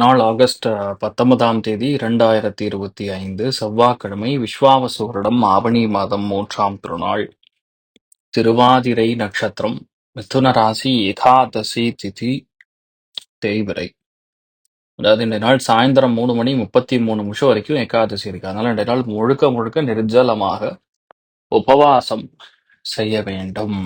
நாள் ஆகஸ்ட் பத்தொன்பதாம் தேதி இரண்டாயிரத்தி இருபத்தி ஐந்து செவ்வாய்க்கிழமை விஸ்வாவசூரிடம் ஆவணி மாதம் மூன்றாம் திருநாள். திருவாதிரை நட்சத்திரம் மிதுன ராசி ஏகாதசி திதி தேய்விரை அதாவது இந்த நாள் சாயந்தரம் மூணு மணி முப்பத்தி மூணு நிமிஷம் வரைக்கும் ஏகாதசி இருக்கு. அதனால இந்த நாள் முழுக்க முழுக்க நிர்ஜலமாக உபவாசம் செய்ய வேண்டும்.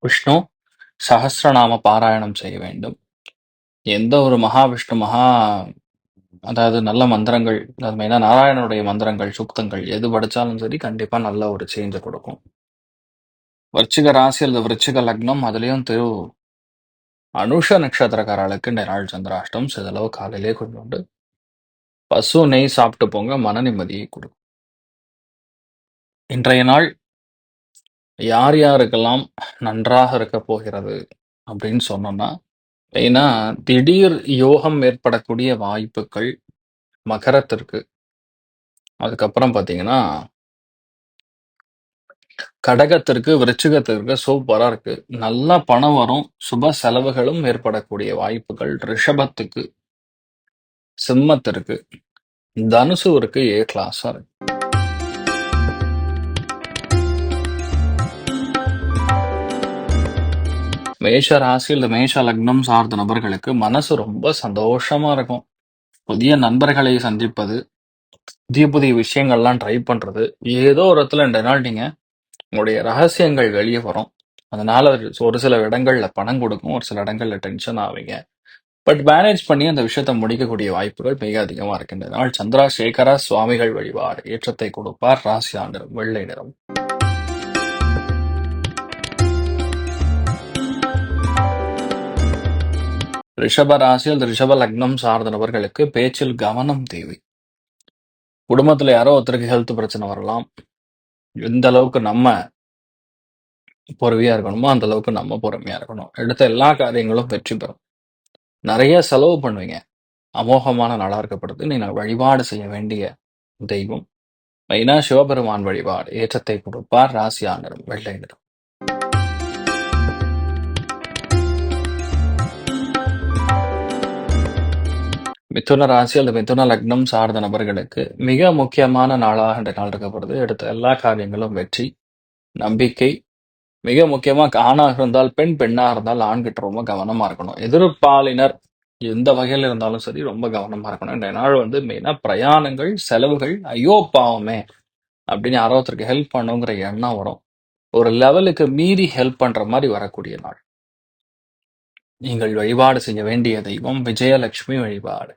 விஷ்ணு சகசிரநாம பாராயணம் செய்ய வேண்டும். எந்த ஒரு மகாவிஷ்ணு மகா அதாவது நல்ல மந்திரங்கள் அது மெயினா நாராயணனுடைய மந்திரங்கள் சுக்தங்கள் எது படிச்சாலும் சரி கண்டிப்பா நல்ல ஒரு சேஞ்சை கொடுக்கும். விருச்சிக ராசி அல்லது விருச்சிக லக்னம் அதுலயும் திரு அனுஷ நட்சத்திரக்காரர்களுக்கு இந்த நாள் சந்திராஷ்டம் சிதளவு காலையிலே கொண்டு பசு நெய் சாப்பிட்டு போங்க மன நிம்மதியை கொடுக்கும். இன்றைய நாள் யார் யாருக்கெல்லாம் நன்றாக இருக்க போகிறது அப்படின்னு சொன்னோம்னா ஏன்னா, திடீர் யோகம் ஏற்படக்கூடிய வாய்ப்புகள் மகரத்திற்கு. அதுக்கப்புறம் பாத்தீங்கன்னா கடகத்திற்கு விருச்சிகத்திற்கு சூப்பரா இருக்கு. நல்லா பணம் வரும் சுப செலவுகளும் ஏற்படக்கூடிய வாய்ப்புகள். ரிஷபத்துக்கு சிம்மத்திற்கு தனுசுவிற்கு ஏ கிளாஸா இருக்கு. மேஷ ராசி இல்ல மேஷ லக்னம் சார்ந்த நபர்களுக்கு மனசு ரொம்ப சந்தோஷமா இருக்கும். புதிய நண்பர்களை சந்திப்பது புதிய புதிய விஷயங்கள்லாம் ட்ரை பண்றது ஏதோ ஒரு இடத்துல ரெண்டு நாள் நீங்க உங்களுடைய ரகசியங்கள் வெளியே வரும். அதனால ஒரு சில இடங்கள்ல பணம் கொடுக்கும் ஒரு சில இடங்கள்ல டென்ஷன் ஆவீங்க. பட் மேனேஜ் பண்ணி அந்த விஷயத்தை முடிக்கக்கூடிய வாய்ப்புகள் மிக அதிகமா இருக்கின்றன இந்த சந்திராசேகர சுவாமிகள் வழிபாடு ஏற்றத்தை கொடுப்பார் ராசி ஆண்டு வெள்ளை நிறம். ரிஷப ராசி அல்லது ரிஷப லக்னம் சார்ந்த நபர்களுக்கு பேச்சில் கவனம் தேவை. குடும்பத்துல யாரோ ஒருத்தருக்கு ஹெல்த் பிரச்சனை வரலாம். எந்த அளவுக்கு நம்ம பொறுமையா இருக்கணுமோ அந்த அளவுக்கு நம்ம பொறுமையா இருக்கணும். எடுத்த எல்லா காரியங்களும் வெற்றி பெறும். நிறைய செலவு பண்ணுவீங்க. அமோகமான நாளாக இருக்கப்படுது நீங்க வழிபாடு செய்ய வேண்டிய தெய்வம். மெயினா சிவபெருமான் வழிபாடு. ஏற்றத்தை கொடுப்பார். ராசி ஆண்டரும் வெள்ளை நிறம் மிதுன ராசி அல்லது மிதுன லக்னம் சார்ந்த நபர்களுக்கு மிக முக்கியமான நாளாக இந்த நாள் இருக்கப்படுது. எடுத்த எல்லா காரியங்களும் வெற்றி நம்பிக்கை மிக முக்கியமா ஆணாக இருந்தால் பெண் பெண்ணாக இருந்தால் ஆண்கிட்ட ரொம்ப கவனமா இருக்கணும். எதிர்பாலினர் எந்த வகையில் இருந்தாலும் சரி ரொம்ப கவனமா இருக்கணும். இந்த நாள் வந்து மெயினா பிரயாணங்கள் செலவுகள் ஐயோ பாவமே அப்படின்னு யாரோ ஒருத்தருக்கு ஹெல்ப் பண்ணுங்கிற எண்ணம் வரும். ஒரு லெவலுக்கு மீறி ஹெல்ப் பண்ற மாதிரி வரக்கூடிய நாள். நீங்கள் வழிபாடு செய்ய வேண்டிய தெய்வம் விஜயலட்சுமி வழிபாடு.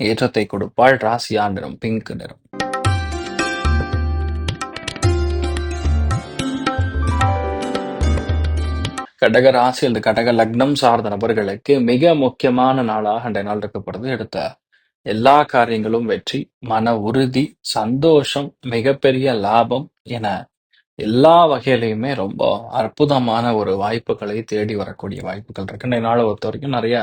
ஏற்றத்தை கொடுப்பாள் ராசியா நிறம் பிங்க் நிறம். கடக ராசி அல்லது கடக லக்னம் சார்ந்த நபர்களுக்கு மிக முக்கியமான நாளாக இந்த நாள் இருக்கப்படுது எடுத்த எல்லா காரியங்களும் வெற்றி மன உறுதி சந்தோஷம் மிகப்பெரிய லாபம் என எல்லா வகையிலையுமே ரொம்ப அற்புதமான ஒரு வாய்ப்புகளை தேடி வரக்கூடிய வாய்ப்புகள் இருக்கு. இந்த நாளை பொறுத்த வரைக்கும் நிறைய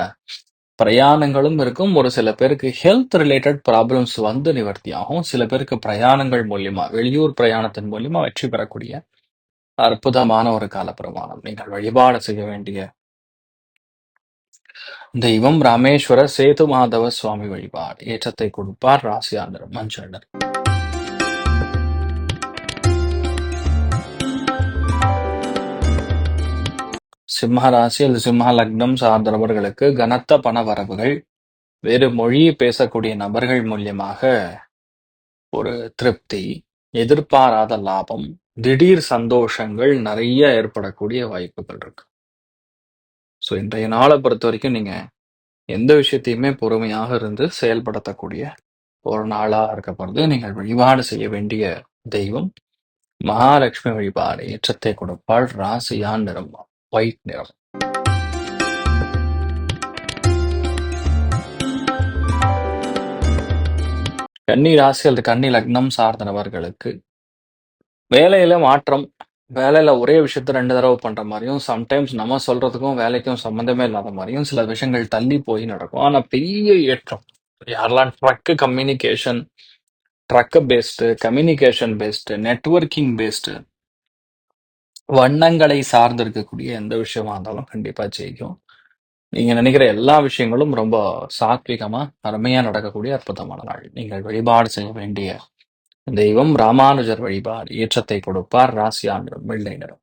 பிரயாணங்களும் இருக்கும். ஒரு சில பேருக்கு ஹெல்த் ரிலேட்டட் ப்ராப்ளம்ஸ் வந்து நிவர்த்தி ஆகும் சில பேருக்கு பிரயாணங்கள் மூலியமா வெளியூர் பிரயாணத்தின் மூலியமா வெற்றி பெறக்கூடிய அற்புதமான ஒரு கால பிரமாணம் நீங்கள் வழிபாடு செய்ய வேண்டிய தெய்வம் ராமேஸ்வர சேது மாதவ சுவாமி வழிபாடு. ஏற்றத்தை கொடுப்பார் ராசியாண்டர் மஞ்சள் நிறம். சிம்ம ராசி அல்லது சிம்ம லக்னம் சார்ந்தவர்களுக்கு கனத்த பண வரவுகள் வேறு மொழியை பேசக்கூடிய நபர்கள் மூலியமாக ஒரு திருப்தி எதிர்பாராத லாபம் திடீர் சந்தோஷங்கள் நிறைய ஏற்படக்கூடிய வாய்ப்புகள் இருக்கு ஸோ இன்றைய நாளை பொறுத்த வரைக்கும் நீங்க எந்த விஷயத்தையுமே பொறுமையாக இருந்து செயல்படுத்தக்கூடிய ஒரு நாளா இருக்கப்படுது நீங்கள் வழிபாடு செய்ய வேண்டிய தெய்வம் மகாலட்சுமி வழிபாடு ஏற்றத்தை கொடுப்பாள் ராசியான் நிறம் ஒயிட் நிறம் கன்னி ராசி அல்லது கன்னி லக்னம் சார்ந்த நபர்களுக்கு வேலையில மாற்றம் வேலையில ஒரே விஷயத்த ரெண்டு தடவை பண்ற மாதிரியும் சம்டைம்ஸ் நம்ம சொல்றதுக்கும் வேலைக்கும் சம்மந்தமே இல்லாத மாதிரியும் சில விஷயங்கள் தள்ளி போய் நடக்கும். ஆனா பெரிய ஏற்றம். யாரெல்லாம் truck communication truck based communication based networking based வண்ணங்களை சார்ந்து இருக்கக்கூடிய எந்த விஷயமா இருந்தாலும் கண்டிப்பா ஜெயிக்கும். நீங்க நினைக்கிற எல்லா விஷயங்களும் ரொம்ப சாத்விகமா அருமையா நடக்கக்கூடிய அற்புதமான நாள். நீங்கள் வழிபாடு செய்ய வேண்டிய தெய்வம் ராமானுஜர் வழிபாடு ஏற்றத்தை கொடுப்பார் ராசியாண்டரும் வெள்ளை நிறம்.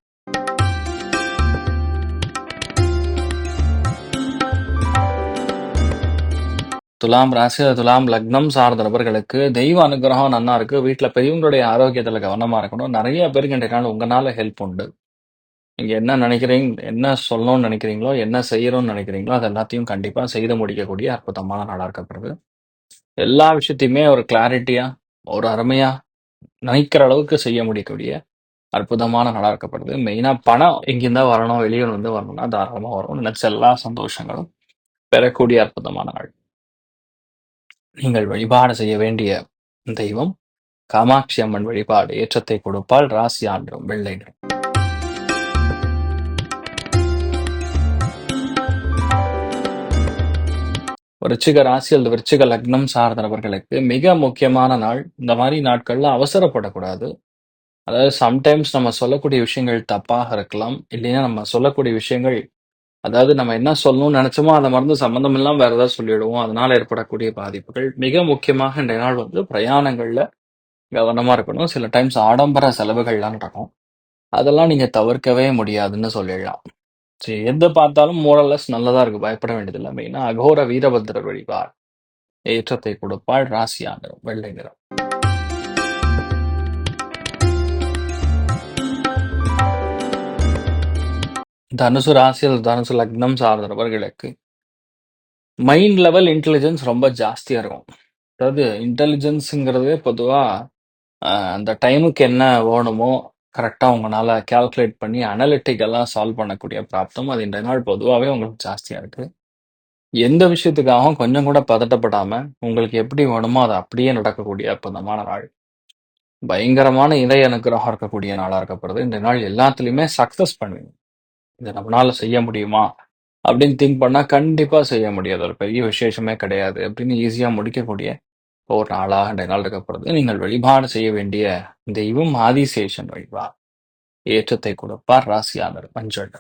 துலாம் ராசி துலாம் லக்னம் சார்ந்த நபர்களுக்கு தெய்வ அனுகிரகம் நன்னா இருக்கு வீட்டில் பெரியவங்களுடைய ஆரோக்கியத்தில் கவனமா இருக்கணும். நிறைய பேருக்கு இன்றைய நாள் உங்களால ஹெல்ப் உண்டு. நீங்க என்ன நினைக்கிறீங்க என்ன சொல்லணும்னு நினைக்கிறீங்களோ என்ன செய்யணும்னு நினைக்கிறீங்களோ அது எல்லாத்தையும் கண்டிப்பா செய்து முடிக்கக்கூடிய அற்புதமான நாளா இருக்கப்படுது. எல்லா விஷயத்தையுமே ஒரு கிளாரிட்டியா ஒரு அருமையா நினைக்கிற அளவுக்கு செய்ய முடியக்கூடிய அற்புதமான நாளா இருக்கப்படுது. மெயினா பணம் எங்கிருந்தா வரணும் வெளியூர் வந்து வரணும்னா தாராளமா வரும். நினைச்ச எல்லா சந்தோஷங்களும் பெறக்கூடிய அற்புதமான நாள். நீங்கள் வழிபாடு செய்ய வேண்டிய தெய்வம் காமாட்சி அம்மன் வழிபாடு. ஏற்றத்தை கொடுப்பால் ராசி ஆண்டும் வெள்ளை நிறம். விருச்சிக ராசி அல்லது விருச்சிக லக்னம் சார்ந்த நபர்களுக்கு மிக முக்கியமான நாள். இந்த மாதிரி நாட்கள்ல அவசரப்படக்கூடாது. அதாவது சம்டைம்ஸ் நம்ம சொல்லக்கூடிய விஷயங்கள் தப்பாக இருக்கலாம். இல்லைன்னா நம்ம சொல்லக்கூடிய விஷயங்கள் அதாவது நம்ம என்ன சொல்லணும்னு நினைச்சோமோ அதை மறந்து சம்மந்தம் இல்லாம வேற ஏதாவது சொல்லிடுவோம். அதனால ஏற்படக்கூடிய பாதிப்புகள் மிக முக்கியமாக இன்றைய நாள் வந்து பிரயாணங்கள்ல கவனமா இருக்கணும். சில டைம்ஸ் ஆடம்பர செலவுகள்லாம் நடக்கும். அதெல்லாம் நீங்க தவிர்க்கவே முடியாதுன்னு சொல்லிடலாம். சரி எது பார்த்தாலும் மோரலஸ் நல்லதா இருக்கு. பயப்பட வேண்டியதில்லை. மெயினா அகோர வீரபத்திரர் வழிபார் ஏற்றத்தை கொடுப்பாள் ராசியா நிறம் வெள்ளை நிறம். தனுசு ராசியில் தனுசு லக்னம் சார்ந்தவர்களுக்கு மைண்ட் லெவல் இன்டெலிஜென்ஸ் ரொம்ப ஜாஸ்தியாக இருக்கும். அதாவது இன்டெலிஜென்ஸுங்கிறதே பொதுவாக அந்த டைமுக்கு என்ன வேணுமோ கரெக்டாக உங்களால் கால்குலேட் பண்ணி அனலிட்டிக்கெல்லாம் சால்வ் பண்ணக்கூடிய பிராப்தம் அது இன்றைய நாள் பொதுவாகவே உங்களுக்கு ஜாஸ்தியாக இருக்குது எந்த விஷயத்துக்காகவும் கொஞ்சம் கூட பதட்டப்படாமல் உங்களுக்கு எப்படி வேணுமோ அது அப்படியே நடக்கக்கூடிய அற்புதமான நாள். பயங்கரமான இதய அனுகிரகம் இருக்கக்கூடிய நாளாக இருக்கப்படுது இந்த நாள் எல்லாத்துலேயுமே சக்ஸஸ் பண்ணுவீங்க. இதை நம்மளால செய்ய முடியுமா? அப்படின்னு திங்க் பண்ணா கண்டிப்பா செய்ய முடியாது. ஒரு பெரிய விசேஷமே கிடையாது. அப்படின்னு ஈஸியா முடிக்கக்கூடிய ஒரு நாளாக ரெண்டு நாள் இருக்கப்படுது நீங்கள் வழிபாடு செய்ய வேண்டிய தெய்வம் ஆதிசேஷன் வழிபாடு ஏற்றத்தை கொடுப்பார் ராசியாளர் மஞ்சள்.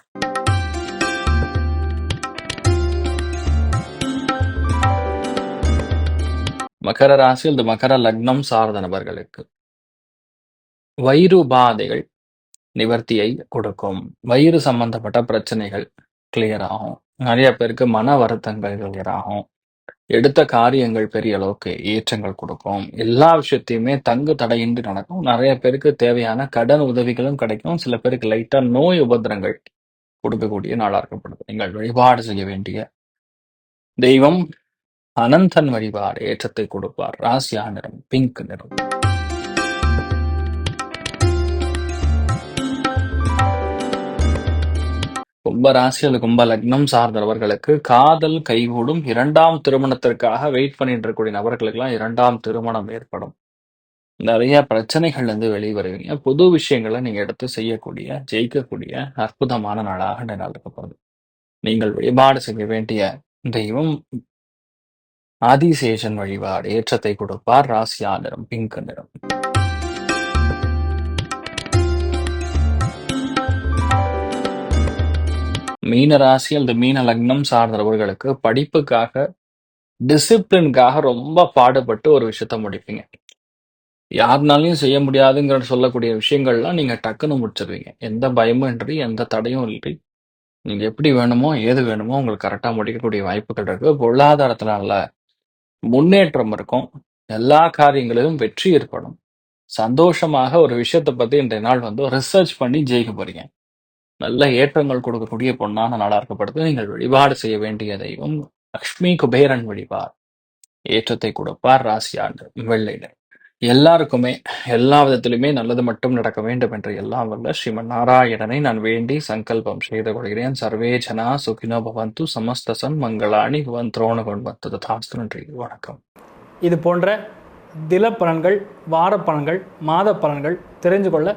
மகர ராசி அல்லது மகர லக்னம் சார்ந்த நபர்களுக்கு. வயிறு பாதைகள் நிவர்த்தியை கொடுக்கும். வயிறு சம்பந்தப்பட்ட பிரச்சனைகள் கிளியர் ஆகும். நிறைய பேருக்கு மன வருத்தங்கள் கிளியர் ஆகும். எடுத்த காரியங்கள் பெரிய அளவுக்கு ஏற்றங்கள் கொடுக்கும். எல்லா விஷயத்தையுமே தங்கு தடையின்றி நடக்கும். நிறைய பேருக்கு தேவையான கடன் உதவிகளும் கிடைக்கும். சில பேருக்கு லைட்டா நோய் உபத்திரங்கள் கொடுக்கக்கூடிய நாளாக இருக்கப்படுது. நீங்கள் வழிபாடு செய்ய வேண்டிய தெய்வம் அனந்தன் வழிபாடு ஏற்றத்தை கொடுப்பார். ராசியா நிறம் பிங்க் நிறம். கும்ப ராசி அல்லது கும்ப லக்னம் சார்ந்தவர்களுக்கு காதல் கைகூடும் இரண்டாம் திருமணத்திற்காக வெயிட் பண்ணிட்டு இருக்கக்கூடிய நபர்களுக்கெல்லாம் இரண்டாம் திருமணம் ஏற்படும். நிறைய பிரச்சனைகள் இருந்து வெளியே வருவீங்க புது விஷயங்களை நீங்க எடுத்து செய்யக்கூடிய ஜெயிக்கக்கூடிய அற்புதமான நாளாக இந்த நாள் போகுது. நீங்கள் வழிபாடு செய்ய வேண்டிய தெய்வம் ஆதிசேஷன் வழிபாடு ஏற்றத்தை கொடுப்பார். ராசியா நிறம் பிங்க் நிறம். மீன ராசி அல்லது மீன லக்னம் சார்ந்தவர்களுக்கு படிப்புக்காக டிசிப்ளின்காக ரொம்ப பாடுபட்டு ஒரு விஷயத்த முடிப்பீங்க யாருனாலையும் செய்ய முடியாதுங்கிற சொல்லக்கூடிய விஷயங்கள்லாம் நீங்க டக்குன்னு முடிச்சிருவீங்க எந்த பயமும் இன்றி எந்த தடையும் இல்லை நீங்க எப்படி வேணுமோ, ஏது வேணுமோ உங்களுக்கு கரெக்டாக முடிக்கக்கூடிய வாய்ப்புகள் இருக்கு. பொருளாதாரத்துல நல்ல முன்னேற்றம் இருக்கும். எல்லா காரியங்களிலும் வெற்றி ஏற்படும். சந்தோஷமாக ஒரு விஷயத்தை பத்தி இன்றைய நாள் வந்து ரிசர்ச் பண்ணி ஜெயிக்க போறீங்க. நல்ல ஏற்றங்கள் கொடுக்கக்கூடிய பொன்னான நாளா நீங்கள் வழிபாடு செய்ய வேண்டிய தெய்வம் லக்ஷ்மி குபேரன் வழிபார். ஏற்றத்தை கொடுப்பார் ராசி ஆண்டு வெள்ளை எல்லாருக்குமே எல்லா விதத்திலுமே நல்லது மட்டும் நடக்க வேண்டும் என்று எல்லாம் வல்ல ஸ்ரீமன் நாராயணனை நான் வேண்டி சங்கல்பம் செய்து கொள்கிறேன். சர்வே ஜனா சுகினோ பவந்து சமஸ்தசன் மங்களாணி பவன் துரோண கொண்டு தாஸ்து நன்றி வணக்கம். இது போன்ற தில பலன்கள் வார பலன்கள் மாத பலன்கள் தெரிஞ்சு கொள்ள